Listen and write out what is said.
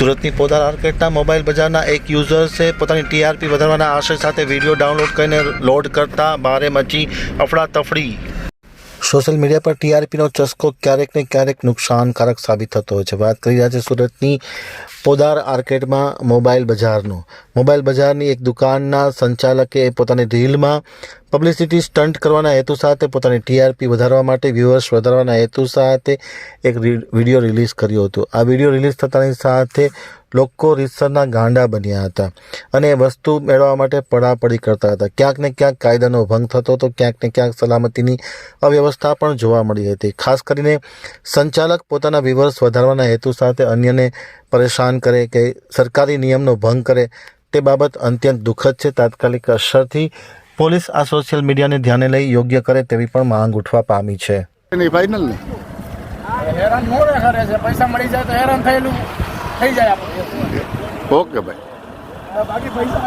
સુરતની પોદાર આર્કેટના મોબાઈલ બજારના એક યુઝર્સે પોતાની ટીઆરપી વધારવાના આશય સાથે વીડિયો ડાઉનલોડ કરીને લોડ કરતા બારે મચી અફડાતફડી. સોશિયલ મીડિયા પર ટીઆરપીનો ચસ્કો ક્યારેક ને ક્યારેક નુકસાનકારક સાબિત થતો હોય છે. વાત કરી રહ્યા છે સુરતની પોદાર આર્કેડમાં મોબાઈલ બજારનો. મોબાઈલ બજારની એક દુકાનના સંચાલકે પોતાની રીલમાં પબ્લિસિટી સ્ટન્ટ કરવાના હેતુ સાથે પોતાની ટીઆરપી વધારવા માટે વ્યૂઅર્સ વધારવાના હેતુ સાથે એક વીડિયો રિલીઝ કર્યો હતો. આ વીડિયો રિલીઝ થતાની સાથે લોકો રીતસરના ગાંડા બન્યા હતા અને વસ્તુ મેળવવા માટે પડાપડી કરતા હતા. ક્યાંક ને ક્યાંક કાયદાનો ભંગ થતો હતો, ક્યાંક ને ક્યાંક સલામતીની અવ્યવસ્થા પણ જોવા મળી હતી. ખાસ કરીને સંચાલક પોતાના વ્યૂઅર્સ વધારવાના હેતુ સાથે અન્યને પરેશાન કરે કે સરકારી નિયમનો ભંગ કરે તે બાબત અત્યંત દુઃખદ છે. તાત્કાલિક અસરથી પોલીસ આ સોશિયલ મીડિયાને ધ્યાને લઈ યોગ્ય કરે તેવી પણ માંગ ઉઠવા પામી છે. ફાઇનલ ને? હેરાન મોડે કરે છે. પૈસા મળી જાય તો હેરાન થયેલું થઈ જાય ઓકે ભાઈ. બાકી પૈસા